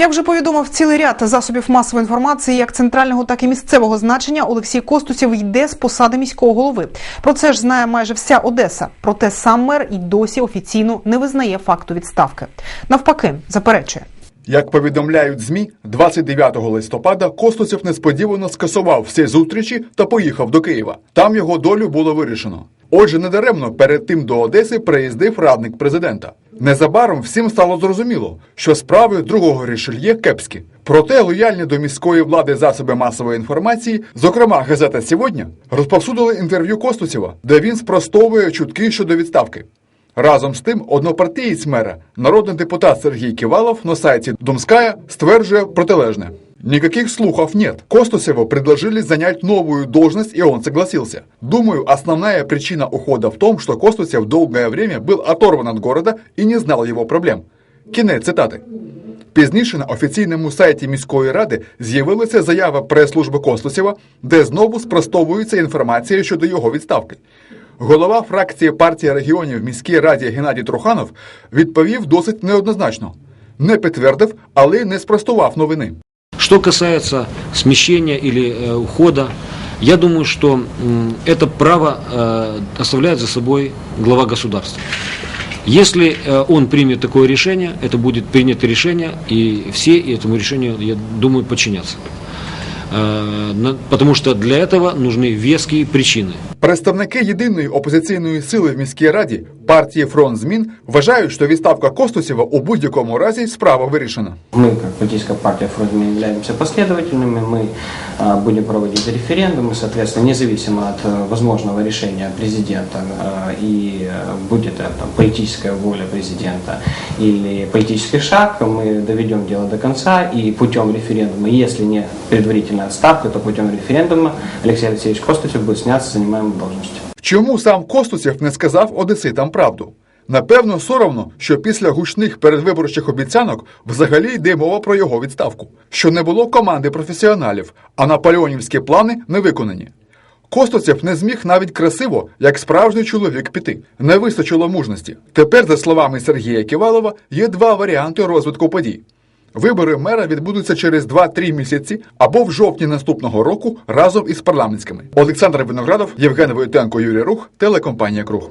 Як вже повідомив цілий ряд засобів масової інформації, як центрального, так і місцевого значення, Олексій Костусєв йде з посади міського голови. Про це ж знає майже вся Одеса. Проте сам мер і досі офіційно не визнає факту відставки. Навпаки, заперечує. Як повідомляють ЗМІ, 29 листопада Костусєв несподівано скасував всі зустрічі та поїхав до Києва. Там його долю було вирішено. Отже, недаремно перед тим до Одеси приїздив радник президента. Незабаром всім стало зрозуміло, що справи другого рішельє кепські. Проте лояльні до міської влади засоби масової інформації, зокрема газета «Сьогодні», розповсюдили інтерв'ю Костуцєва, де він спростовує чутки щодо відставки. Разом з тим, однопартієць мера, народний депутат Сергій Ківалов на сайті Думская стверджує протилежне. Никаких слухов нет. Костусеву предложили занять новую должность, и он согласился. Думаю, основная причина ухода в том, что Костусев долгое время был оторван от города и не знал его проблем. Кінець цитати. Пізніше на офіційному сайті міської ради з'явилася заява прес-служби Костусєва, де знову спростовується інформація щодо його відставки. Голова фракції партії регіонів в міській раді Геннадій Труханов відповів досить неоднозначно. Не підтвердив, але не спростував новини. Что касается смещения или э, ухода, я думаю, что м, это право э, оставляет за собой глава государства. Если э, он примет такое решение, это будет принято решение, и все этому решению, я думаю, подчинятся. Э, на- Потому что для этого нужны веские причины. Представники єдиної опозиційної сили в міській раді партії Фронт змін вважають, що відставка Костусєва у будь-якому разі справа вирішена. Мы, как политическая партия Фрунзе, являемся последовательными, мы а, будем проводить референдумы, соответственно, независимо от э, возможного решения президента а, и э, будет это там, политическая воля президента или политический шаг, мы доведем дело до конца и путем референдума, если не предварительная отставка, то путем референдума Алексей Алексеевич Костусев будет снят с занимаемой должности. Чому сам Костусєв не сказав одеситам правду? Напевно, соромно, що після гучних передвиборчих обіцянок взагалі йде мова про його відставку, що не було команди професіоналів, а наполеонівські плани не виконані. Костусєв не зміг навіть красиво, як справжній чоловік піти. Не вистачило мужності. Тепер, за словами Сергія Ківалова, є два варіанти розвитку подій. Вибори мера відбудуться через 2-3 місяці або в жовтні наступного року разом із парламентськими. Олександр Виноградов, Євген Войтенко, Юрій Рух, телекомпанія Круг.